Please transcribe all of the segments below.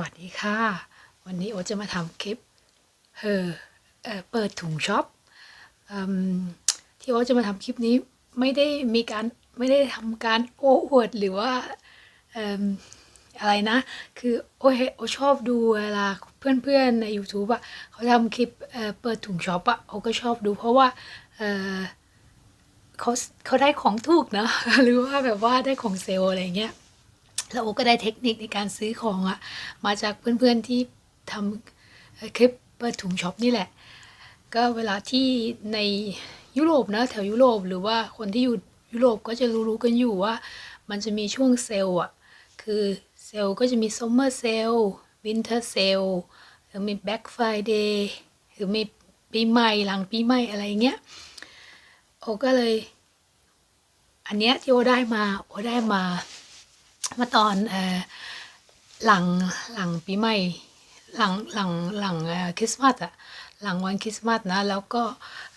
วัสดีค่ะ วันนี้โอจะมาทำคลิปเออเออเปิดถุงช็อปอืมที่โอจะมาทำคลิปนี้ไม่ได้มีการไม่ได้ทำการโอ้อวดหรือว่าออะไรนะ คือโอโอชอบดูเวลาเพื่อนๆใน YouTube อะเขาทำคลิปเเปิดถุงช็อปอะโอก็ชอบดูเพราะว่าเเขาเขาได้ของถูกนะหรือว่าแบบว่าได้ของเซลอะไรเงี้ย แล้วโอก็ได้เทคนิคในการซื้อของอะมาจากเพื่อนๆที่ทำคลิปเปิดถุงช็อปนี่แหละ ก็เวลาที่ในยุโรปนะแถวยุโรปหรือว่าคนที่อยู่ยุโรปก็จะรู้ๆกันอยู่ว่า มันจะมีช่วงเซลล์อะคือเซลล์ก็จะมีซัมเมอร์เซลล์วินเทอร์เซลล์หรือมีแบ็กไฟเดย์หรือมีปีใหม่หลังปีใหม่อะไรเงี้ยโอก็เลย อันเนี้ยที่โอได้มาโอได้มา มาตอนเอ่อหลังหลังปีใหม่หลังหลังหลังคริสต์มาสอะหลังวันคริสต์มาสนะ แล้วก็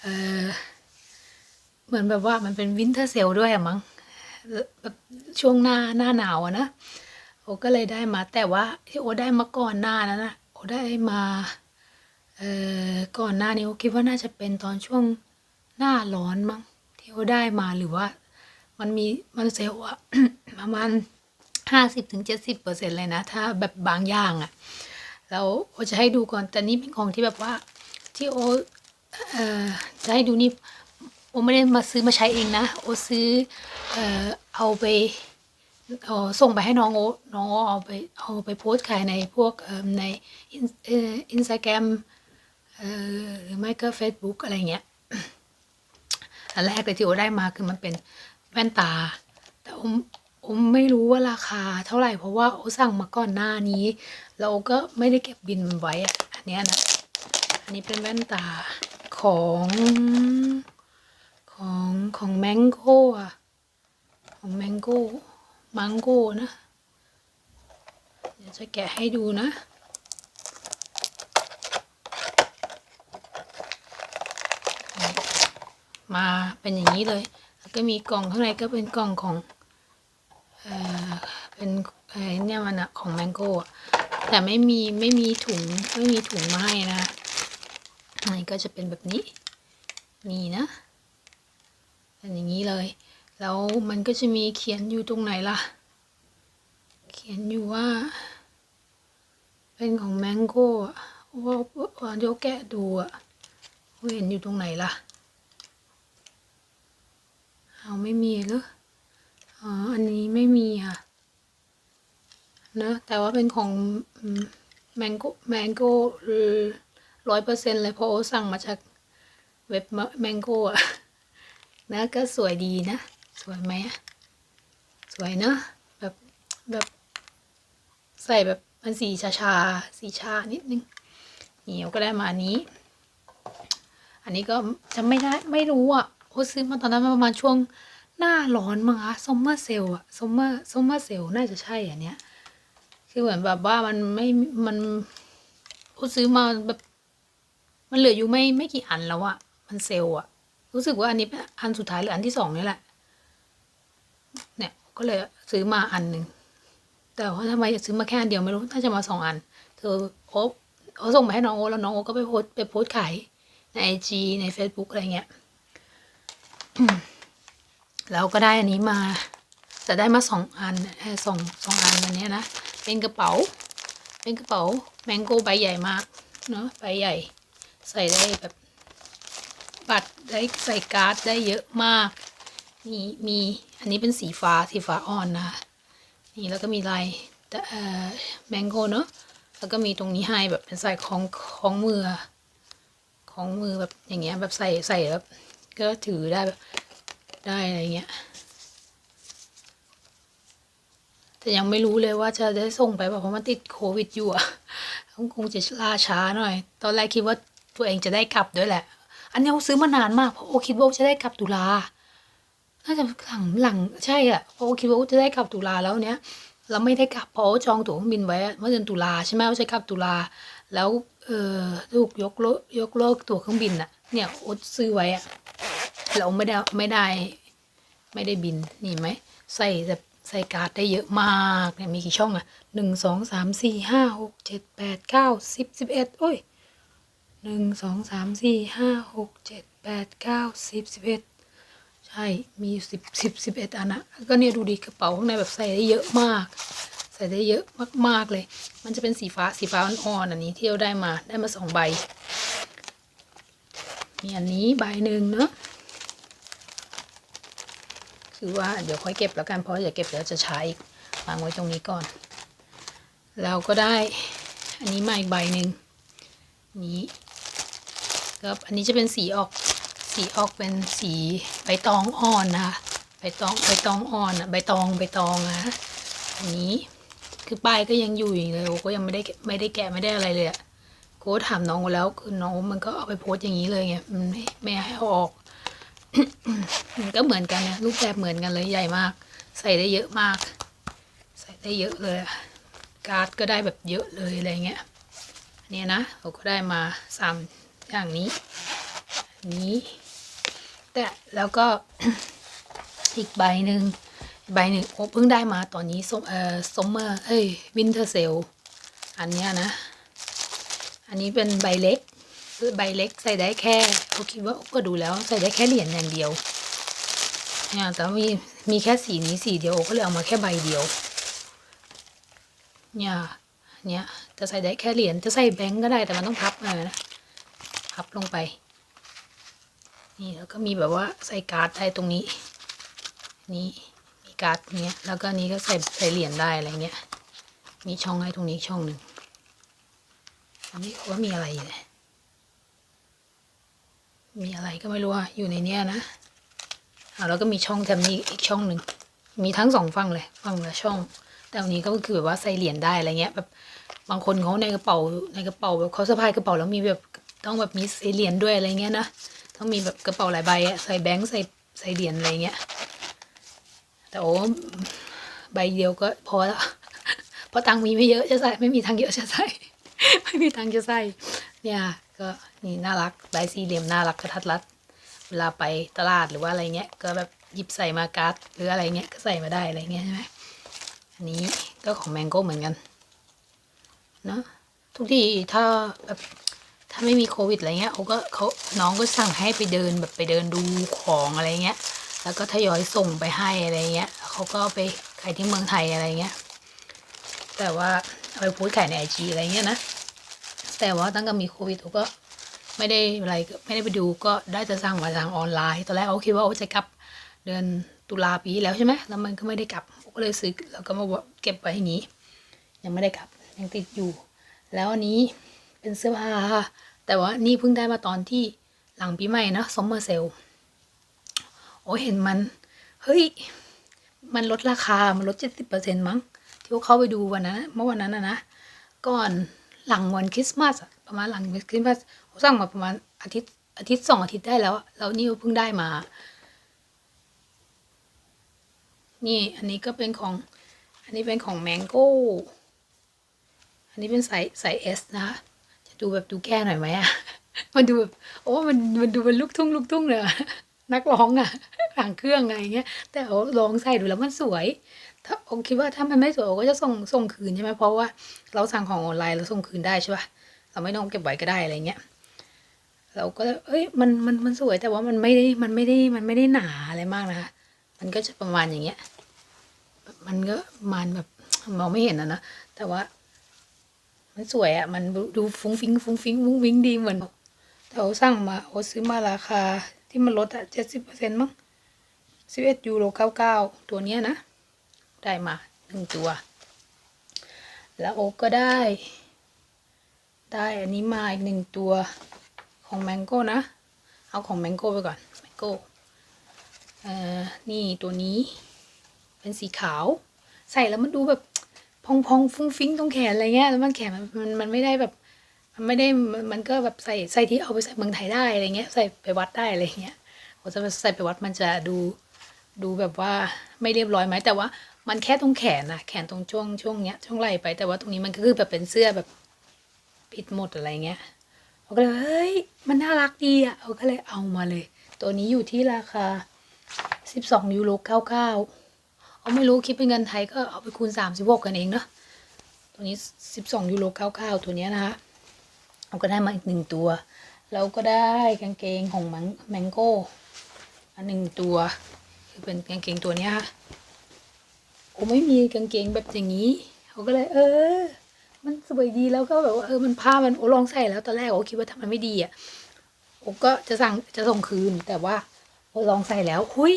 เออเหมือนแบบว่ามันเป็นวินเทอร์เซลด้วยอะมั้งแบบช่วงหน้าหน้าหนาวอะนะโอก็เลยได้มา แต่ว่าที่โอได้มาก่อนหน้านั้นนะโอได้มาเอ่อก่อนหน้านี้โอคิดว่าน่าจะเป็นตอนช่วงหน้าร้อนมั้งที่โอได้มาหรือว่า มันมีมันเซลอะประมาณ ห้าสิบถึงเจ็ดสิบเปอร์เซ็นเลยนะ ถ้าแบบบางอย่างอะแล้วโอจะให้ดูก่อน แต่นี่เป็นของที่แบบว่าที่โอเอ่อจะให้ดูนี่โอไม่ได้มาซื้อมาใช้เองนะ โอซื้อเอ่อเอาไปเอาส่งไปให้น้องโอน้องโอเอาไปเอาไปโพสต์ขายในพวกในอินอินสตาแกรมเออหรือไม่ก็เฟซบุ๊กอะไรเงี้ยอันแรกเลยที่โอได้มาคือมันเป็นแว่นตา แต่ โอมไม่รู้ว่าราคาเท่าไหร่เพราะว่าโอสั่งมาก่อนหน้านี้แล้วโอก็ไม่ได้เก็บบินไว้อะอันนี้นะอันนี้เป็นแว่นตาของของของแมงโก้อะของแมงโก้มังโก้นะ เดี๋ยวจะแกะให้ดูนะมาเป็นอย่างนี้เลย แล้วก็มีกล่องข้างในก็เป็นกล่องของ เป็นเนี่ยมันอะของแมงโก้แต่ไม่มีไม่มีถุงไม่มีถุงมาให้นะอันนี้ก็จะเป็นแบบนี้ นี่นะเป็นอย่างนี้เลย แล้วมันก็จะมีเขียนอยู่ตรงไหนล่ะ เขียนอยู่ว่า เป็นของแมงโก้ว่าว่าเดี๋ยวแกะดูอะว่าเห็นอยู่ตรงไหนล่ะ เอาไม่มีเหร อ๋อ อันนี้ไม่มีค่ะนะแต่ว่าเป็นของแมงโก้แมงโก้ร้อยเปอร์เซ็นเลยเพราะสั่งมาจากเว็บแมงโก้อะนะก็สวยดีนะ สวยไหมอะสวยเนอะแบบแบบใส่แบบมันสีชาชาสีชานิดนึงเหนียวก็ได้มาอันนี้ อันนี้ก็จะไม่ได้ไม่รู้อะโอ้ซื้อมาตอนนั้นประมาณช่วง หน้าร้อนมั้งคะซัมเมอร์เซลอะซัมเมอร์ซัมเมอร์เซลน่าจะใช่อันเนี้ย คือเหมือนแบบว่ามันไม่มันโอ้ซื้อมาแบบ มันเหลืออยู่ไม่ไม่กี่อันแล้วอะมันเซลอะรู้สึกว่าอันนี้เป็นอันสุดท้ายหรืออันที่สองนี่แหละ เนี่ย ก็เลยซื้อมาอันหนึ่งแต่ว่าทำไมซื้อมาแค่อันเดียวไม่รู้น่าจะมาสองอัน เธอโอ้โอ้ส่งมาให้น้องโอแล้วน้องโอก็ไปโพสไปโพสขายในไอจีใน Facebook อะไรเงี้ย แล้วก็ได้อันนี้มา แต่ได้มาสองอันสองสองอันอันนี้นะ เป็นกระเป๋า เป็นกระเป๋าแมงโก้ใบใหญ่มากเนาะใบใหญ่ ใส่ได้แบบ บัตรได้ใส่การ์ดได้เยอะมาก มีมีอันนี้เป็นสีฟ้าสีฟ้าอ่อนนะนี่แล้วก็มีลายแมงโก้เนาะแล้วก็มีตรงนี้ให้แบบเป็นใส่ของของมือ ของมือแบบอย่างเงี้ยแบบใส่ใส่แบบก็ถือได้แบบ ได้อะไรเงี้ย แต่ยังไม่รู้เลยว่าจะได้ส่งไปเปล่าเพราะมันติดโควิดอยู่อะคงจะล่าช้าหน่อย ตอนแรกคิดว่าตัวเองจะได้กลับด้วยแหละ อันนี้โอซื้อมานานมากเพราะโอคิดว่าจะได้กลับตุลา น่าจะหลังหลังใช่อะเพราะโอคิดว่าจะได้กลับตุลาแล้วเนี้ยเราไม่ได้กลับเพราะจองตั๋วเครื่องบินไว้เมื่อเดือนตุลาใช่ไหมโอจะกลับตุลา แล้วเออถูกยกเลิกยกเลิกตั๋วเครื่องบินอะเนี่ยโอซื้อไว้อะ เราไม่ได้ไม่ได้ ไม่ได้บินนี่ไหมใส่แบบใส่การ์ดได้เยอะมากเนี่ยมีกี่ช่องอะหนึ่งสองสามสี่ห้าหกเจ็ดแปดเก้าสิบสิบเอ็ดโอ้ยหนึ่งสองสามสี่ห้าหกเจ็ดแปดเก้าสิบสิบเอ็ดใช่มีสิบสิบสิบเอ็ดอันนะก็เนี่ยดูดิกระเป๋าข้างในแบบใส่ได้เยอะมาก ใส่ได้เยอะมากๆเลย มันจะเป็นสีฟ้าสีฟ้าอ่อนๆอันนี้ที่เราได้มาได้มาสองใบมีอันนี้ใบหนึ่งเนาะ คือว่าเดี๋ยวค่อยเก็บแล้วกันเพราะอย่าเก็บเดี๋ยวจะใช้อีกวางไว้ตรงนี้ก่อน เราก็ได้อันนี้มาอีกใบหนึ่งนี้ก็อันนี้จะเป็นสีออกสีออกเป็นสีใบตองอ่อนนะคะใบตองใบตองอ่อนอะใบตองใบตองนะอันนี้คือป้ายก็ยังอยู่อยู่เลยโอ้ก็ยังไม่ได้ไม่ได้แกะไม่ได้อะไรเลยอะโก้ถามน้องแล้วคือน้องมันก็เอาไปโพสต์อย่างนี้เลยไงมันไม่ไม่ให้เอาออก มันก็เหมือนกันนะรูปแบบเหมือนกันเลยใหญ่มาก ใส่ได้เยอะมาก ใส่ได้เยอะเลยการ์ดก็ได้แบบเยอะเลยอะไรเงี้ยเนี่ยนะเราก็ได้มาสามอย่างนี้นนี้ แต่แล้วก็อีกใบหนึ่งใบหนึ่งโอ้เพิ่งได้มาตอนนี้สมเอ่อสมเมอร์เอ้ยวินเทอร์เซลอันเนี้ยนะ อันนี้เป็นใบเล็ก คือใบเล็กใส่ได้แค่เขาคิดว่าก็ดูแล้วใส่ได้แค่เหรียญอย่างเดียวเนี่ยแต่มีมีแค่สีนี้สีเดียวก็เลยเอามาแค่ใบเดียว เนี่ยเนี่ยจะใส่ได้แค่เหรียญจะใส่แบงก์ก็ได้แต่มันต้องพับมานะพับลงไป นี่แล้วก็มีแบบว่าใส่การ์ดได้ตรงนี้ นี่มีการ์ดเนี้ยแล้วก็นี้ก็ใส่ใส่เหรียญได้อะไรเงี้ยมีช่องให้ตรงนี้ช่องหนึ่งอันนี้เขาว่ามีอะไรอยู่เนี่ย มีอะไรก็ไม่รู้อะอยู่ในเนี้ยนะอ่าแล้วก็มีช่องแถมนี้อีกช่องหนึ่งมีทั้งสองฝั่งเลยฝั่งละช่อง แต่อันนี้ก็คือแบบว่าใส่เหรียญได้อะไรเงี้ยแบบบางคนเขาในกระเป๋าในกระเป๋าแบบเขาสะพายกระเป๋าแล้วมีแบบต้องแบบมีใส่เหรียญด้วยอะไรเงี้ยนะต้องมีแบบกระเป๋าหลายใบอะใส่แบงค์ใส่ใส่เหรียญอะไรเงี้ยแต่โอ้ใบเดียวก็พอแล้วเพราะตังค์มีไม่เยอะจะใส่ไม่มีตังเยอะจะใส่ไม่มีตังจะใส่เนี่ย ก็นี่น่ารักใบสี่เหลี่ยมน่ารักกระทัดรัด เวลาไปตลาดหรือว่าอะไรเงี้ย ก็แบบหยิบใส่มาการ์ดหรืออะไรเงี้ยก็ใส่มาได้อะไรเงี้ยใช่ไหมอันนี้ก็ของแมงโก้เหมือนกันเนาะทุกที่ถ้าแบบถ้าไม่มีโควิดอะไรเงี้ยเขาก็เขาน้องก็สั่งให้ไปเดินแบบไปเดินดูของอะไรเงี้ย แล้วก็ทยอยส่งไปให้อะไรเงี้ยเขาก็ไปขายที่เมืองไทยอะไรเงี้ยแต่ว่าเอาไปพสต์ขายในไอจีอะไรเงี้ยนะ แต่ว่าตั้งแต่มีโควิดเขาก็ไม่ได้อะไรไม่ได้ไปดูก็ได้แต่สั่งมาทางออนไลน์ตอนแรกเขาคิดว่าโอ้จะกลับเดือนตุลาปีแล้วใช่ไหมแล้วมันก็ไม่ได้กลับก็เลยซื้อแล้วก็มาเก็บไว้อย่างนี้ ยังไม่ได้กลับยังติดอยู่ แล้วอันนี้เป็นเสื้อผ้าแต่ว่านี่เพิ่งได้มาตอนที่หลังปีใหม่นะซอมเมอร์เซลโอ้เห็นมันเฮ้ยมันลดราคามันลดเจ็ดสิบเปอร์เซ็นต์มั้งที่เขาเข้าไปดูวันนั้นเมื่อวันนั้นนะก่อน หลังวันคริสต์มาสอะประมาณหลังคริสต์มาสเขาสั่งมาประมาณอาทิตย์อาทิตย์สองอาทิตย์ได้แล้วแล้วนี่เพิ่งได้มา นี่อันนี้ก็เป็นของ อันนี้เป็นของแมงโก้ อันนี้เป็นสายสายเอสนะคะจะดูแบบดูแก้หน่อยไหมอะมันดูแบบโอ้มันมันดูเป็นลูกทุ่งลูกทุ่งเลยอะนักร้องอะหางเครื่องอะไรอย่างเงี้ย แต่โอ้ลองใส่ดูแล้วมันสวย ถ้าโอคิดว่าถ้ามันไม่สวยโอก็จะส่งส่งคืนใช่ไหมเพราะว่าเราสั่งของออนไลน์เราส่งคืนได้ใช่ปะเราไม่ต้องเก็บไว้ก็ได้อะไรเงี้ยเราก็เอ้ยมันมันมันสวยแต่ว่ามันไม่ได้มันไม่ได้มันไม่ได้หนาอะไรมากนะคะมันก็จะประมาณอย่างเงี้ยมันก็มันแบบมองไม่เห็นนะนะแต่ว่า มันสวยอะ่ะมันดูฟุ้งฟิ้งฟุ้งฟิ้งฟุ้งฟิ้งดีเหมือนแต่โอสั่งมาโอซื้อมาราคาที่มันลดอะเจ็ดสิบเปอร์เซ็นต์มั้งสิบเอ็ดยูโรเก้าเก้าตัวเนี้ยนะ ได้มาหนึ่งตัว แล้วโอ๊กก็ได้ ได้อันนี้มาอีกหนึ่งตัวของแมงโก้นะ เอาของแมงโก้ไปก่อนแมงโก้เอ่อนี่ตัวนี้เป็นสีขาว ใส่แล้วมันดูแบบพองพองฟุ้งฟิ้งตรงแขนอะไรเงี้ยแล้วมันแขนมันมันไม่ได้แบบ มันไม่ได้มันมันก็แบบใส่ใส่ที่เอาไปใส่เมืองไทยได้อะไรเงี้ยใส่ไปวัดได้อะไรเงี้ยผมจะใส่ไปวัดมันจะดูดูแบบว่าไม่เรียบร้อยไหมแต่ว่า มันแค่ตรงแขนนะแขนตรงช่วงช่วงเนี้ยช่วงไหล่ไปแต่ว่าตรงนี้มันก็คือแบบเป็นเสื้อแบบปิดหมดอะไรเงี้ยเราก็เลยเฮ้ยมันน่ารักดีอะเราก็เลยเอามาเลย ตัวนี้อยู่ที่ราคาสิบสองยูโรเก้าเก้าเอาไม่รู้คิดเป็นเงินไทยก็เอาไปคูณสามสิบหกกันเองเนาะตัวนี้สิบสองยูโรเก้าเก้าตัวเนี้ยนะคะเราก็ได้มาอีกหนึ่งตัวแล้วก็ได้กางเกงของมังแมงโก้อันหนึ่งตัว คือเป็นกางเกงตัวเนี้ยค่ะ โอ้ไม่มีกางเกงแบบอย่างนี้เขาก็เลย เออ มันสวยดีแล้วก็แบบว่าเออมันผ้ามันโอ้ลองใส่แล้วตอนแรกโอ้คิดว่าทำไมไม่ดีอะโอก็จะสั่งจะส่งคืนแต่ว่าโอลองใส่แล้วหุย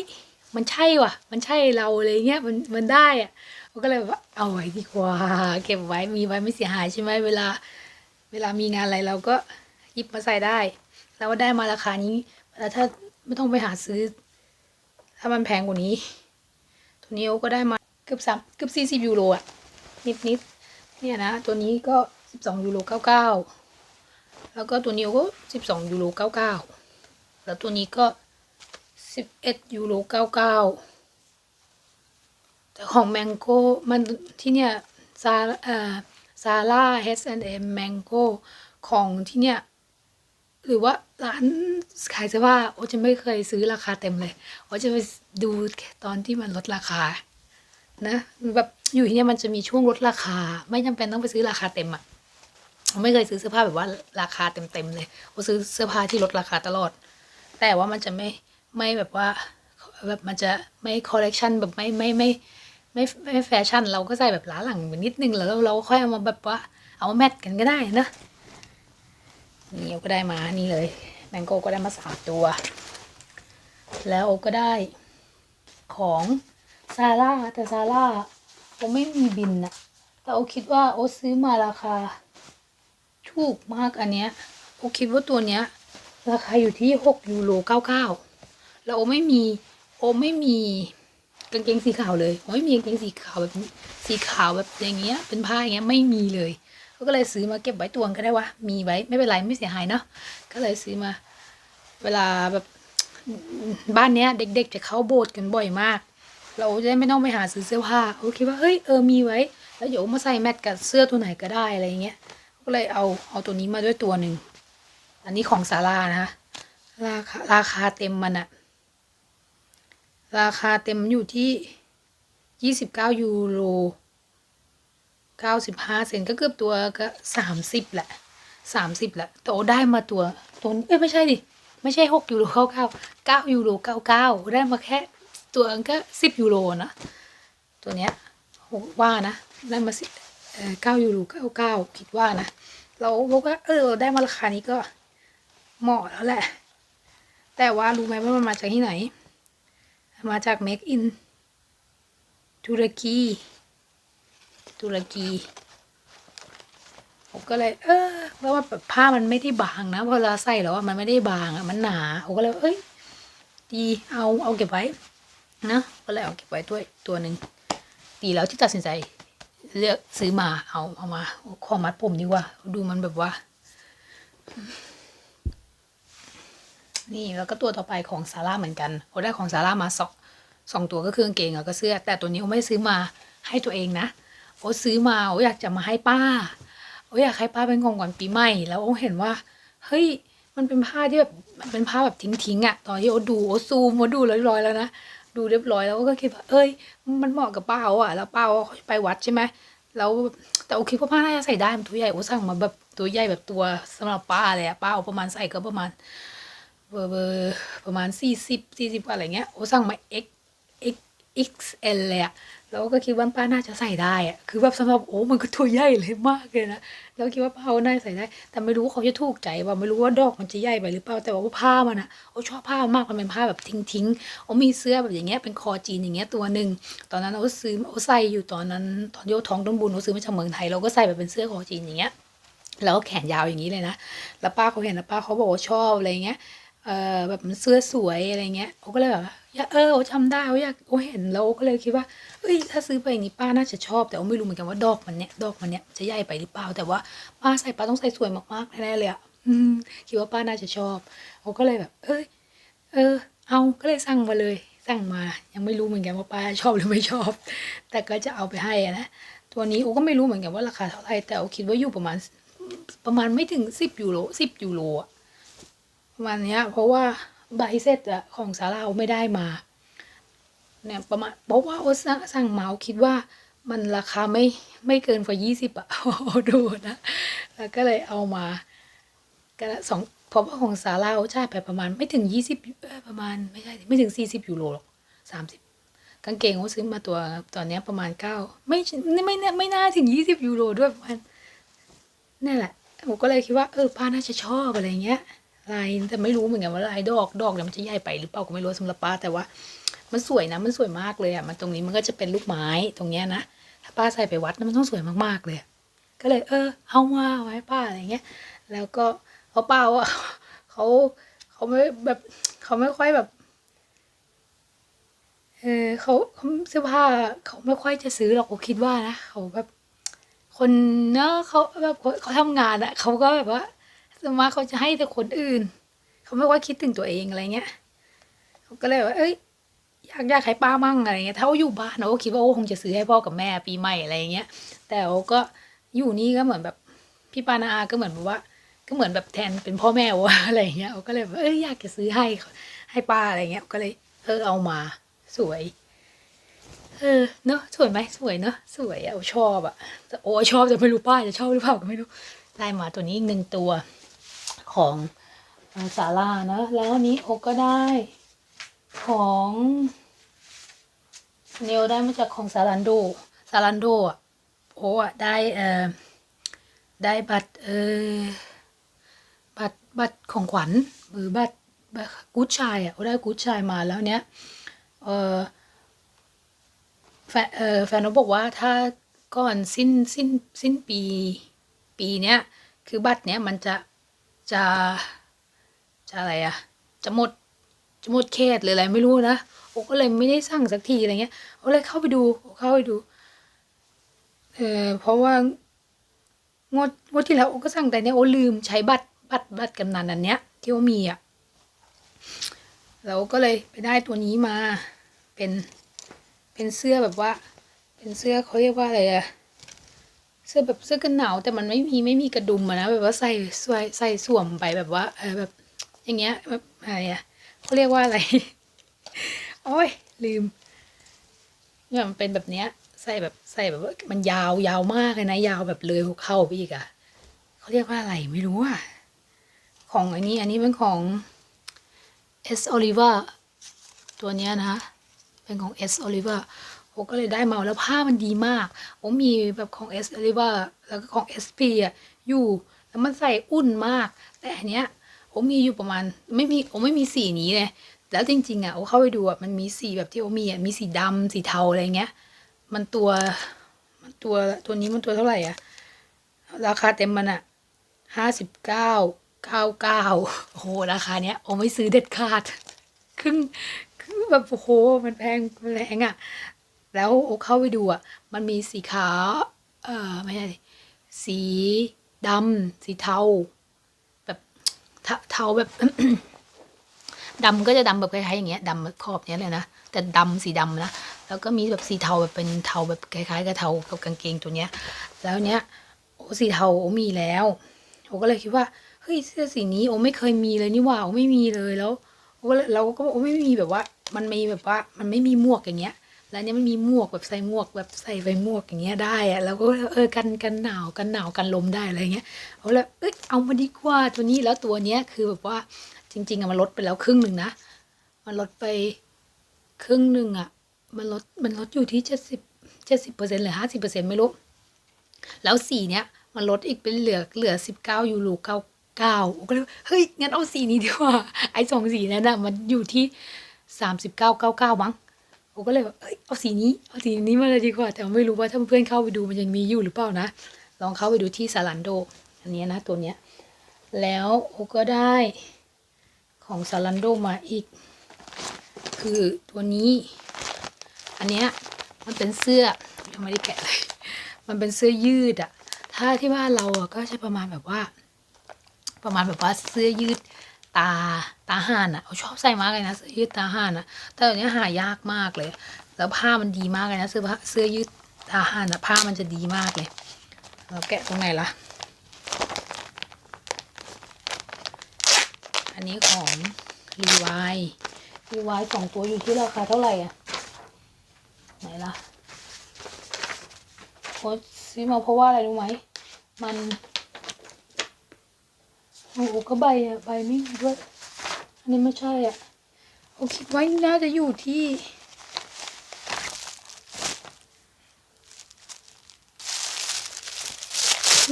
มันใช่ว่ะ มันใช่เราอะไรเงี้ยมันมันได้อะโอ้ก็เลยแบบว่าเอาไว้ดีกว่าเก็บไว้มีไว้ไม่เสียหายใช่ไหมเวลา เวลามีงานอะไรเราก็หยิบมาใส่ได้ แล้วได้มาราคานี้แล้วถ้าไม่ต้องไปหาซื้อ ถ้ามันแพงกว่านี้ตัวนี้โอก็ได้มา กือบสามเกือบสี่สิบยูโรอะ นิดนิดเนี่ยนะ ตัวนี้ก็สิบสองยูโรเก้าเก้าแล้วก็ตัวนี้ก็สิบสองยูโรเก้าเก้าแล้วตัวนี้ก็สิบเอ็ดยูโรเก้าเก้าแต่ของแมงโก้มันที่เนี่ยซาเอ่อซาร่า H&M แมงโก้ของที่เนี่ยหรือว่าร้านขายเสื้อผ้าโอจะไม่เคยซื้อราคาเต็มเลยโอจะไปดูตอนที่มันลดราคา นะแบบอยู่ที่เนี่ยมันจะมีช่วงลดราคา ไม่จำเป็นต้องไปซื้อราคาเต็มอะไม่เคยซื้อเสื้อผ้าแบบว่าราคาเต็มๆเลยโอซื้อเสื้อผ้าที่ลดราคาตลอด แต่ว่ามันจะไม่ไม่แบบว่าแบบมันจะไม่คอลเลกชันแบบไม่ไม่ไม่ไม่ไม่แฟชั่น เราก็ใส่แบบล้าหลังนิดนึงแล้วเราเราค่อยเอามาแบบว่าเอามาแมทกันก็ได้นะนี่โอก็ได้มานี่เลยแมงโก้ก็ได้มาสามตัว แล้วโอก็ได้ของ ซาร่าแต่ซาร่าโอไม่มีบินอะแต่โอคิดว่าโอซื้อมาราคา ถูกมากอันเนี้ยโอคิดว่าตัวเนี้ย ราคาอยู่ที่หกยูโรเก้าเก้าแล้วโอไม่มีโอไม่มีกางเกงสีขาวเลยโอไม่มีกางเกงสีขาวแบบสีขาวแบบอย่างเงี้ย เป็นผ้าอย่างเงี้ยไม่มีเลยก็เลยซื้อมาเก็บไว้ตัวงก็ได้วะมีไว้ไม่เป็นไรไม่เสียหายเนาะก็เลยซื้อมา เวลาแบบบ้านเนี้ย เด็ก ๆ จะเข้าโบสถ์กันบ่อยมาก เราจะได้ไม่ต้องไปหาซื้อเสื้อผ้าโอเคดว่าเฮ้ยเออมีไว้ แล้วเดี๋ยวมาใส่แมทกับเสื้อตัวไหนก็ได้อะไรเงี้ยก็เลยเอาเอาตัวนี้มาด้วยตัวหนึ่งอันนี้ของซาร่านะคะราคาราคาเต็มมันอะราคาเต็มอยู่ที่ยี่สิบเก้ายูโรเก้าสิบห้าเซนก็เกือบตัวก็สามสิบแหละสามสิบแหละแต่ได้มาตัวตัวเอ้ยไม่ใช่ดิ ไม่ใช่หกยูโรเก้าเก้าเก้ายูโรเก้าเก้าได้มาแค่ ตัวก็สิบยูโรนะตัวเนี้ยหกว่านะได้มาสิเอ่อเก้ายูโรเก้าเก้าคิดว่านะเราบอกว่าเออได้มาราคานี้ก็เหมาะแล้วแหละ แต่ว่ารู้ไหมว่ามันมาจากที่ไหน มาจาก Make in ตุรกีตุรกีผมก็เลย เออเพราะว่าแบบผ้ามันไม่ได้บางนะพอเราใส่แล้วว่ามันไม่ได้บางอะมันหนาผมก็เลยเอ้ยดีเอาเอาเก็บไว้ นะก็เลยเอาเก็บไว้ด้วยตัวหนึ่งดีแล้วที่ตัดสินใจ เลือกซื้อมาเอาเอามาขอมัดผมดีกว่า ดูมันแบบว่า นี่แล้วก็ตัวต่อไปของซาร่าเหมือนกันโอได้ของซาร่ามาสองสองตัวก็คือกางเกงกับก็เสื้อ แต่ตัวนี้โอไม่ซื้อมาให้ตัวเองนะโอซื้อมาโออยากจะมาให้ป้าโออยากให้ป้าเป็นของขวัญปีใหม่ แล้วโอเห็นว่า เฮ้ยมันเป็นผ้าที่แบบมันเป็นผ้าแบบทิ้งๆอะ่ะ ตอนที่โอดูโอซูมโอดูเรียบร้อยแล้วนะ ดูเรียบร้อยแล้วก็คิดว่าเอ้ย มันเหมาะกับป้าออะ แล้วป้าเขาไปวัดใช่ไหมแล้วแต่โอคิดว่าผ้าน่าจะใส่ได้มันตัวใหญ่โอ้สั่งมาแบบตัวใหญ่แบบตัวสำหรับป้าเลยอะป้าเอาประมาณใส่ก็ประมาณเบอร์เบอร์ประมาณสี่สิบสี่สิบอะไรเงี้ยโอ้สั่งมา x x xl เลยอะ แล้วก็คิดว่าป้าน่าจะใส่ได้อะคือแบบสำหรับโอ้มันก็ตัวใหญ่เลยมากเลยนะแล้วคิดว่าป้าเขาน่าใส่ได้ แต่ไม่รู้ว่าเขาจะถูกใจว่าไม่รู้ว่าดอกมันจะใหญ่ไปหรือเปล่าแต่ว่าผ้ามันอะโอ้ชอบผ้ามากมันเป็นผ้าแบบทิ้งๆโอ้มีเสื้อแบบอย่างเงี้ยเป็นคอจีนอย่างเงี้ยตัวหนึ่งตอนนั้นโอ้ซื้อโอ้ใส่อยู่ตอนนั้นตอนโอ้ท้องต้นบุญโอ้ซื้อมาจากเมืองไทยเราก็ใส่แบบเป็นเสื้อคอจีนอย่างเงี้ยแล้วก็แขนยาวอย่างนี้เลยนะแล้วป้าเขาเห็นแล้วป้าเขาบอกว่าชอบอะไรเงี้ยเออแบบมันเสื้อสวยอะไรเงี้ยโอก็เลยแบบ อยากเออโอจำได้โออยากโอเห็นแล้วโอก็เลยคิดว่าเอ้ยถ้าซื้อไปอย่างนี้ป้าน่าจะชอบ แต่โอไม่รู้เหมือนกันว่าดอกมันเนี้ยดอกมันเนี้ยจะใหญ่ไปหรือเปล่า แต่ว่าป้าใส่ป้าต้องใส่สวยมากๆแน่ๆเลยอะอืมคิดว่าป้าน่าจะชอบโอก็เลยแบบ เอ้ยเออ เอาก็เลยสั่งมาเลยสั่งมา ยังไม่รู้เหมือนกันว่าป้าชอบหรือไม่ชอบ แต่ก็จะเอาไปให้นะตัวนี้โอก็ไม่รู้เหมือนกันว่าราคาเท่าไหร่แต่โอคิดว่าอยู่ประมาณ ประมาณไม่ถึงสิบยูโรสิบยูโรอะประมาณเนี้ยเพราะว่า ใบเสร็จอะของซาร่าไม่ได้มาเนี่ยประมาณเพราะว่าโอสั่งสั่งเหมาคิดว่ามันราคาไม่ไม่เกินกว่ายี่สิบอะดูนะ แล้วก็เลยเอามาก็สองเพราะว่าของซาร่าโอ๊ตจ่ไปประมาณไม่ถึงยี่สิบประมาณไม่ใช่ไม่ถึงสี่สิบยูโรหรอกสามสิบกางเกงโอ๊ตซื้อมาตัวตอนนี้ประมาณเก้าไม่ไม่ไม่ไม่น่าถึงยี่สิบยูโรด้วยประมาณนั่นแหละผมก็เลยคิดว่าเออป้าน่าจะชอบอะไรเงี้ย ลายแต่ไม่รู้เหมือนกันว่าลายดอกดอกเนี่ยมันจะใหญ่ไปหรือเปล่าก็ไม่รู้สำหรับป้าแต่ว่ามันสวยนะมันสวยมากเลยอะมันตรงนี้มันก็จะเป็นลูกไม้ตรงเนี้ยนะถ้าป้าใส่ไปวัดนะมันต้องสวยมากๆเลย ก็เลย เออ เอามาไว้ป้าอะไรเงี้ย แล้วก็เขาป้าว่าเขาเขาไม่แบบเขาไม่ค่อยแบบเออเขาเขาเสื้อผ้าเขาไม่ค่อยจะซื้อหรอกผมคิดว่านะเขาแบบ คนเนาะเขาแบบเขาเขาทำงานอะเขาก็แบบว่า สวนมากเขาจะให้แต่คนอื่น เขาไม่ค่อยคิดถึงตัวเองอะไรเงี้ยเขาก็เลยว่า เอ้ยอยากอยากให้ป้ามั่งอะไรเงี้ยถ้าเขาอยู่บ้านเราก็คิดว่าโอ้คงจะซื้อให้พ่อกับแม่ปีใหม่อะไรเงี้ย แต่โอ้ก็อยู่นี่ก็เหมือนแบบพี่ปานาอาก็เหมือนแบบว่า ก็เหมือนแบบแทนเป็นพ่อแม่ว่าอะไรเงี้ยโอ้ก็เลยแบบเอ้ยอยากจะซื้อให้ให้ป้าอะไรเงี้ยก็เลยเออเอามาสวย เออเนอะสวยไหมสวยเนอะสวยออ้ชอบอะแต่โอ้ชอบแต่ไม่รู้ป้าจะชอบหรือเปล่าก็ไม่รู้ได้มาตัวนี้อีกหนึ่งตัว ของซาร่านะ แล้วอันนี้โอก็ได้ของเนวได้มาจากของซาลันโดซาลันโดอะโอ้อะได้เอ่อได้บัตรเออบัตรบัตรของขวัญหรือบัตรกู๊ดชายอะโอได้กู๊ดชายมาแล้วเนี้ยเออแฟนเออแฟนโอบอกว่าถ้าก่อนสิ้นสิ้นสิ้นปีปีเนี้ยคือบัตรเนี้ยมันจะ จะจะอะไรอะจะหมดจะหมดเขตหรืออะไรไม่รู้นะโอ้ก็เลยไม่ได้สั่งสักทีอะไรเงี้ยโอ้เลยเข้าไปดูเข้าไปดูเออเพราะว่างวดงวดที่แล้วโอ้ก็สั่งแต่เนี้ยโอ้ลืมใช้บัตรบัตรบัตรกำนันอันเนี้ยที่โอ้มีอะแล้วก็เลยไปได้ตัวนี้มาเป็นเป็นเสื้อแบบว่า เป็นเสื้อเขาเรียกว่าอะไรอะ เสื้อแบบเสื้อกันหนาวแต่มันไม่มีไม่มีกระดุมอะนะแบบว่าใส่ใส่ใส่สวมไปแบบว่าเออแบบ อย่างเงี้ยแบบอะไรอะเขาเรียกว่าอะไร โอ้ยลืมเนี่ยมันเป็นแบบเนี้ย ใส่แบบใส่แบบว่ามันยาวยาวมากเลยนะ ยาวแบบเลยหัวเข่าไปอีกอะเขาเรียกว่าอะไรไม่รู้อะของอันนี้ อันนี้เป็นของ S Oliver ตัวเนี้ยนะเป็นของ S Oliver ผมก็เลยได้มาแล้วผ้ามันดีมาก ผมมีแบบของ S Oliver แล้วก็ของ SP อะอยู่แล้วมันใส่อุ่นมาก แต่อันเนี้ยผมมีอยู่ประมาณไม่มีผมไม่มีสีนี้เลยแล้วจริงๆอะโอเข้าไปดูอะมันมีสีแบบที่โอมีอะมีสีดำสีเทาอะไรเงี้ย มันตัวมันตัวตัวนี้มันตัวเท่าไหร่อะราคาเต็มมันอะห้าสิบเก้าเก้าเก้าโอ้โหราคาเนี้ยโอไม่ซื้อเด็ดขาดครึ่งคือแบบโอ้โหมันแพงแรงอะ แล้วโอเข้าไปดูอะ มันมีสีขาวเออไม่ใช่สีดำสีเทา แบบเทาแบบดำก็จะดำแบบคล้ายๆอย่างเงี้ยดำขอบเนี้ยเลยนะ แต่ดำสีดำนะ แล้วก็มีแบบสีเทาแบบเป็นเทาแบบคล้ายๆกับเทากับกางเกงตัวเนี้ย แล้วเนี้ยโอ้สีเทาโอ้มีแล้วโอ้ก็เลยคิดว่าเฮ้ยเสื้อสีนี้โอ้ไม่เคยมีเลยนี่ว่าโอ้ไม่มีเลยแล้วโอ้เลยเราก็โอ้ไม่มีแบบว่า มันมีแบบว่า มันไม่มีหมวกอย่างเงี้ย แล้วเนี้ยมันมีหมวกแบบใส่หมวกแบบใส่ใบหมวกอย่างเงี้ยได้อะแล้วก็เออกันกันหนาวกันหนาวกันลมได้อะไรเงี้ยเอาล้วเอ้ยเอามาดีกว่าตัวนี้แล้วตัวเนี้ยคือแบบว่าจริง ๆอะมันลดไปแล้วครึ่งหนึ่งนะมันลดไปครึ่งหนึ่งอะมันลดมันลดอยู่ที่เจ็ดสิบเจ็ดสิบเปอร์เซ็นต์หรือห้าสิบเปอร์เซ็นต์ไม่รู้แล้วสีเนี้ยมันลดอีกเป็นเหลือเหลือสิบเก้ายูโรเก้าเก้าก็เลยเฮ้ยงั้นเอาสีนี้ดีกว่าไอ้สองสีนั้นอะมันอยู่ที่สามสิบเก้าเก้าเก้ามั้ง ผมก็เลยแบบเอ้ยเอาสีนี้เอาสีนี้มาเลยดีกว่า แต่ไม่รู้ว่าถ้าเพื่อนเข้าไปดูมันยังมีอยู่หรือเปล่านะ ลองเข้าไปดูที่ซาลันโด อันนี้นะตัวเนี้ย แล้วโอก็ได้ของซาลันโดมาอีก คือตัวนี้ อันเนี้ยมันเป็นเสื้อยังไม่ได้แกะเลย มันเป็นเสื้อยืดอะถ้าที่บ้านเราอะก็จะประมาณแบบว่า ประมาณแบบว่าเสื้อยืด ตาตาห่านอะเราชอบใส่มากเลยนะเสื้อยืดตาห่านอะแต่ตัวนี้หายากมากเลย แล้วผ้ามันดีมากเลยนะเสื้อผ้าเสื้อยืดตาห่านอะผ้ามันจะดีมากเลย เราแกะตรงไหนล่ะ อันนี้ของรีวรีวสองตัวอยู่ที่ราคาเท่าไหร่อะล่ะโอ๊ตซื้อมาเพราะว่าอะไรรู้ไหม มัน โอ้โหก็ใบอะใบไม่มีด้วย อันนี้ไม่ใช่อะโอคิดไว้น่าจะอยู่ที่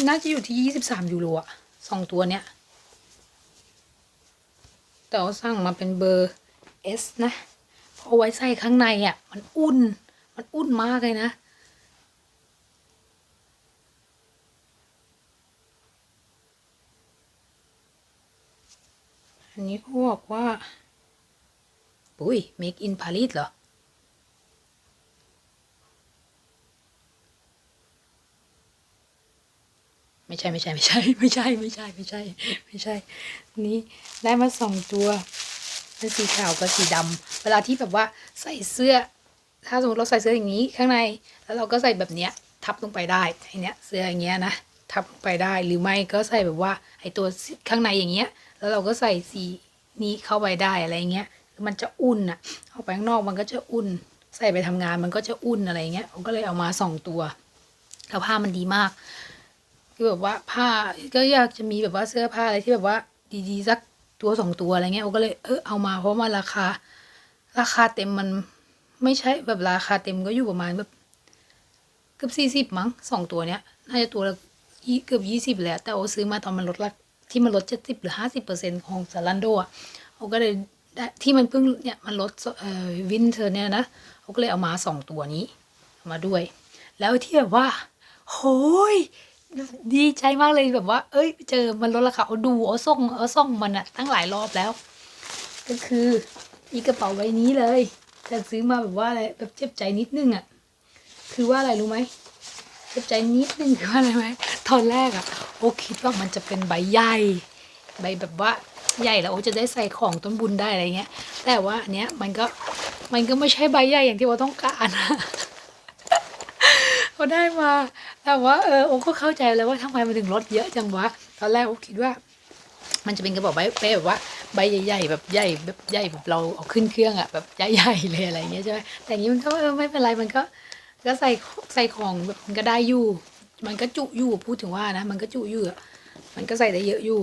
น่าจะอยู่ที่ยี่สิบสามยูโรอะสองตัวเนี้ยแต่ว่าสั่งมาเป็นเบอร์ S นะ เพราะไว้ใส่ข้างในอะ มันอุ่น มันอุ่นมากเลยนะ อันนี้เขาบอกว่าปุ้ย make in Paris เหรอ ไม่ใช่ไม่ใช่ไม่ใช่ไม่ใช่ไม่ใช่ไม่ใช่ไม่ใช่ นี่ได้มาสองตัวเป็นสีขาวกับสีดำเวลาที่แบบว่าใส่เสื้อ ถ้าสมมติเราใส่เสื้ออย่างนี้ข้างใน แล้วเราก็ใส่แบบเนี้ย ทับลงไปได้ไอเนี้ยเสื้ออย่างเงี้ยนะทับลงไปได้หรือไม่ก็ใส่แบบว่าไอตัวข้างในอย่างเงี้ย แล้วเราก็ใส่สีนี้เข้าไปได้อะไรเงี้ย มันจะอุ่นอะเอาไปข้างนอกมันก็จะอุ่น ใส่ไปทำงานมันก็จะอุ่นอะไรเงี้ยผมก็เลยเอามาสองตัวแล้วผ้ามันดีมากคือแบบว่าผ้าก็อยากจะมีแบบว่าเสื้อผ้าอะไรที่แบบว่าดีๆสักตัวสองตัวอะไรเงี้ยโอก็เลยเออเอามาเพราะว่าราคา ราคาเต็มมันไม่ใช่แบบราคาเต็มก็อยู่ประมาณแบบเกือบสี่สิบมั้งสองตัวเนี้ย น่าจะตัวละเกือบยี่สิบแหละแต่โอซื้อมาตอนมันลดละ ที่มันลดเจ็ดสิบหรือห้าสิบเปอร์เซ็นต์ของซาลันโดอะโอก็เลยได้ที่มันเพิ่งเนี่ยมันลดเอ่อวินเทอร์เนี่ยนะโอก็เลยเอามาสองตัวนี้มาด้วย แล้วที่แบบว่าโหยดีใจมากเลยแบบว่า เอ้ย เจอมันลดราคาเอาดูเอาส่งเอาส่งมันอะตั้งหลายรอบแล้ว ก็คืออีกระเป๋าใบนี้เลยแต่ซื้อมาแบบว่าอะไรแบบเจ็บใจนิดนึงอะคือว่าอะไรรู้ไหม เจ็บใจนิดนึงคือว่าอะไรไหมตอนแรกอะโอคิดว่ามันจะเป็นใบใหญ่ใบแบบว่าใหญ่แล้วโอจะได้ใส่ของต้นบุญได้อะไรเงี้ย แต่ว่าอันเนี้ยมันก็มันก็ไม่ใช่ใบใหญ่อย่างที่ว่าต้องการนะเขาได้มา แต่ว่าเออโอก็เข้าใจแล้วว่าทำไมมันถึงลดเยอะจังวะตอนแรกโอคิดว่า มันจะเป็นกระเป๋าใบเป้แบบว่าใบใหญ่ๆแบบใหญ่แบบใหญ่แบบเราเอาขึ้นเครื่องอะแบบใหญ่ๆเลยอะไรเงี้ยใช่ไหมแต่อย่างนี้มันก็เออไม่เป็นไรมันก็ ก็ใส่ใส่ของแบบมันก็ได้อยู่ มันก็จุอยู่พูดถึงว่านะ มันก็จุอยู่อะมันก็ใส่ได้เยอะอยู่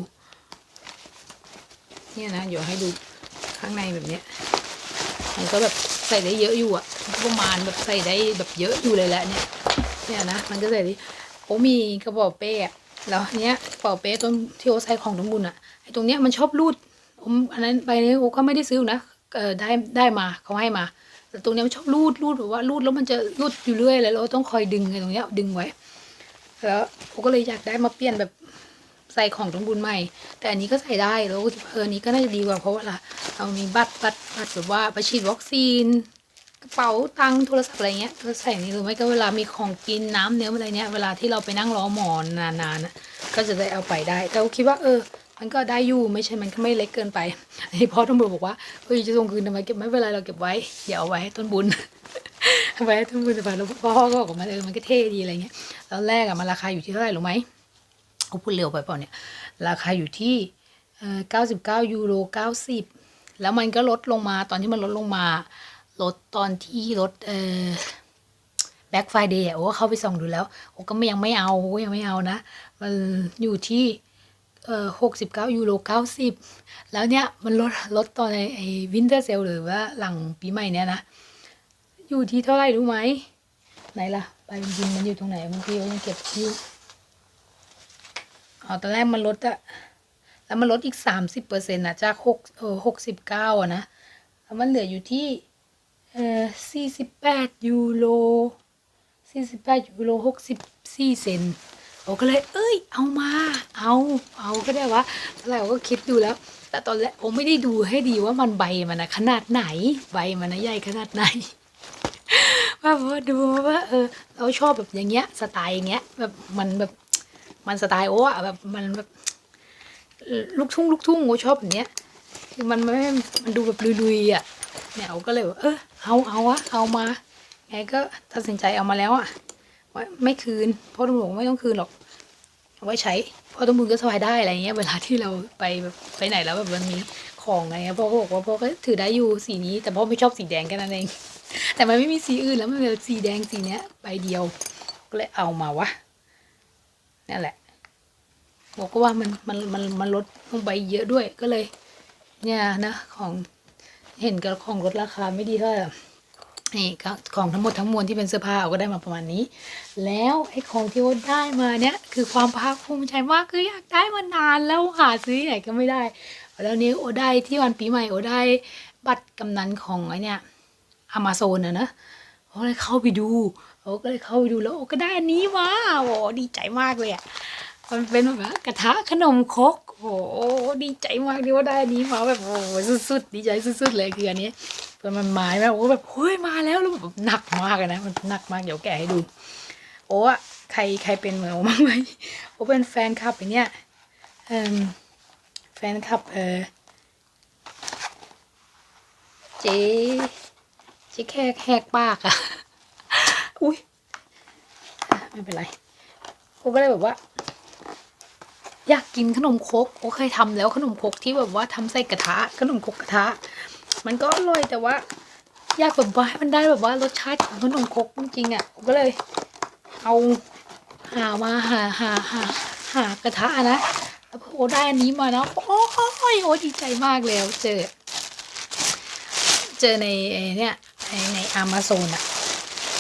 เนี่ยนะเดี๋ยวให้ดูข้างในแบบเนี้ย มันก็แบบใส่ได้เยอะอยู่อะประมาณแบบใส่ได้แบบเยอะอยู่เลยแหละเนี่ย เนี่ยนะ มันก็ใส่ได้โอ้มีกระเป๋าเป้อะแล้วเนี้ยกระเป๋าเป้ต้นที่โอใส่ของทั้งบุญอะไอ้ตรงเนี้ยมันชอบรูดผมอันนั้นใบนี้โอก็ไม่ได้ซื้อนะเออได้ได้มาเขาให้มา แต่ตรงเนี้ยมันชอบรูดรูดแบบว่ารูดแล้วมันจะรูดอยู่เรื่อยเลยแล้วเราต้องคอยดึงไอ้ตรงเนี้ยดึงไว้ แล้วโอก็เลยอยากได้มาเปลี่ยนแบบใส่ของตรงบุญใหม่ แต่อันนี้ก็ใส่ได้แล้วเออนี้ก็น่าจะดีกว่าเพราะว่าเรามีบัตรบัตรบัตรแบบว่าไปฉีดวัคซีนกระเป๋าตังค์โทรศัพท์อะไรเงี้ยก็ใส่นี่หรือไม่ก็เวลามีของกินน้ำเนื้ออะไรเนี้ยเวลาที่เราไปนั่งรอหมอนนานๆนะก็จะได้เอาไปได้แต่คิดว่าเออ มันก็ได้อยู่ไม่ใช่มันก็ไม่เล็กเกินไปอันนี้พ่อตำรวจบอกว่าเฮ้ยจะส่งคืนทำไมเก็บไม่เป็นไรเราเก็บไว้อย่าเอาไว้ให้ต้นบุญเอาไว้ให้ต้นบุญสบายแล้วพ่อก็บอกว่ามันเออมันก็เท่ดีอะไรเงี้ยตอนแรกอะมันราคาอยู่ที่เท่าไหร่รู้ไหมเขาพูดเร็วไปเปล่าเนี่ย ราคาอยู่ที่เอ่อ99ยูโร90แล้วมันก็ลดลงมาตอนที่มันลดลงมา ลดตอนที่ลดเอ่อแบ็คไฟเดย์โอ้ก็เข้าไปส่องดูแล้วโอ้ก็ไม่ยังไม่เอาโอ้ยังไม่เอานะ มันอยู่ที่ เอ่อหกสิบเก้ายูโรเก้าสิบแล้วเนี่ยมันลดลดตอนไอ้ไอ้วินเทอร์เซลหรือว่าหลังปีใหม่เนี่ยนะ อยู่ที่เท่าไหร่รู้ไหม ไหนล่ะใบบินมันอยู่ตรงไหนบางทีเรายังเก็บอยู่อ๋อตอนแรกมันลดอะแล้วมันลดอีกสามสิบเปอร์เซ็นต์ะจากหกเออหกสิบเก้าอะนะแล้วมันเหลืออยู่ที่เออสี่สิบแปดยูโรสี่สิบแปดยูโรหกสิบสี่เซน โอก็เลยเอ้ย เอามา เอา เอาก็ได้วะแล้ก็คิดดูแล้ว แต่ตอนแรกผมไม่ได้ดูให้ดีว่ามันใบมันนะขนาดไหน ใบมันนะใหญ่ขนาดไหนว่าเพราะว่าดูว่าเออเราชอบแบบอย่างเงี้ยสไตล์อย่างเงี้ยแบบมันแบบมันสไตล์โอ้อะแบบมันแบบลูกทุ่งลูกทุ่งโอ้ชอบแบบเนี้ยคือมันไม่มันดูแบบลุยๆอะเนี่ยเราก็เลยเออเอาเอาวะเอามาไงก็ตัดสินใจเอามาแล้วอะ ว่าไม่คืนเพราะตำรวจไม่ต้องคืนหรอกเอาไว้ใช้เพราะตำรวจก็สบายได้อะไรเงี้ย เวลาที่เราไปแบบไปไหนแล้วแบบมันมีของอะไรเงี้ยพ่อบอกว่าพ่อก็ถือได้อยู่สีนี้ แต่พ่อไม่ชอบสีแดงแค่นั้นเอง แต่มันไม่มีสีอื่นแล้วมันเหลือสีแดงสีเนี้ยใบเดียวก็เลยเอามาวะนั่นแหละบอกก็ว่ามันมันมันมันลดลงไปเยอะด้วยก็เลย เนี่ยนะของเห็นกับของลดราคาไม่ดีเท่าไหร่ นี่ก็ของทั้งหมดทั้งมวลที่เป็นเสื้อผ้าเอาก็ได้มาประมาณนี้ แล้วไอ้ของที่โอ๊ตได้มาเนี่ยคือความภาคภูมิใจมากคืออยากได้มานานแล้วหาซื้อที่ไหนก็ไม่ได้ แล้วนี้โอได้ที่วันปีใหม่โอได้บัตรกำนันของไอเนี่ยอมาโซนอะนะโอเลยเข้าไปดูโอก็เลยเข้าไปดูแล้วโอก็ได้อันนี้มาโอ้ดีใจมากเลยอะมันเป็นแบบกระทะขนมครกโอ้ดีใจมากที่ว่าได้อันนี้มาแบบโอ้สุดๆดีใจสุดๆเลยคืออันนี้ เพื่อนมันหมายแบบโอ้แบบเฮ้ยมาแล้วแล้วแบบหนักมากเลยนะ มันหนักมากเดี๋ยวแกะให้ดู โอ้อะใครใครเป็นเหมือนโอบ้างไหมโอเป็นแฟนคลับไอเนี่ยแฟนคลับเออเจ๊เจ๊แค่แหกปากอะอุ้ยไม่เป็นไรโอก็เลยแบบว่า อยากกินขนมครกโอเคยทำแล้วขนมครกที่แบบว่าทำใส่กระทะขนมครกกระทะ มันก็อร่อยแต่ว่า อยากแบบว่าให้มันได้แบบว่ารสชาติของขนมครกจริงๆอะก็เลย เอาหามาหาหาหาหากระทะนะแล้วพอโอได้อันนี้มานะโอ้ยโอ้ดีใจมากเลยเจอ เจอในเนี่ยในในอามาโซนอะ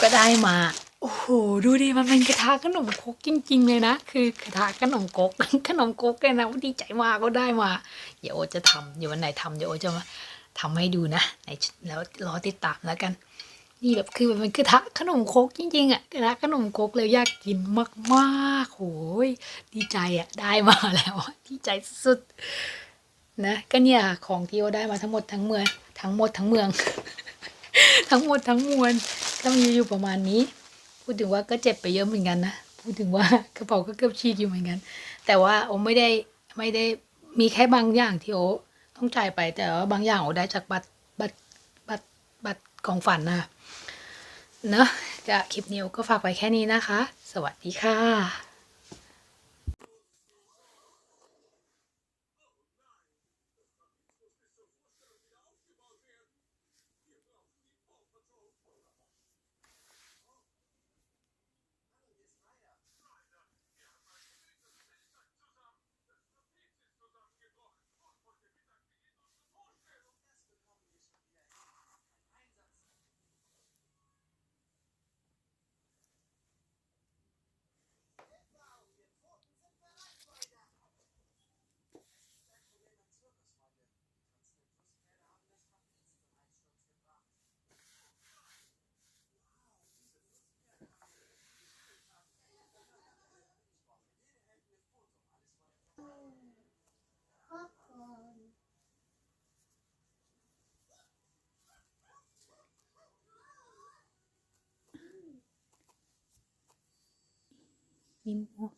ก็ได้มาโอ้โห ดูดิ มันเป็นกระทะขนมครกจริง ๆ เลยนะ คือกระทะขนมครกขนมครกเลยนะดีใจมากก็ได้มา เดี๋ยวโอจะทำเดี๋ยววันไหนทำเดี๋ยวโอจะมา ทำให้ดูนะแล้วรอติดตามแล้วกัน นี่แบบคือมันกระทะขนมคกจริงๆอะกระทะขนมคกเลยอยากกินมากๆโอ้ยดีใจอะได้มาแล้วดีใจสุดๆนะก็เนี่ยของที่โอได้มาทั้งหมดทั้งเมืองทั้งหมดทั้งเมือง ทั้งหมดทั้งมวลก็มีอยู่ประมาณนี้ พูดถึงว่าก็เจ็บไปเยอะเหมือนกันนะพูดถึงว่ากระเป๋าก็เกือบฉีกอยู่เหมือนกัน แต่ว่าโอไม่ได้ไม่ได้มีแค่บางอย่างที่โอ ต้องจ่ายไปแต่ว่าบางอย่างเราได้จากบัตรบัตรบัตรบัตรของฝันนะเนอะก็คลิปนี้ก็ฝากไว้แค่นี้นะคะ สวัสดีค่ะ 你摸。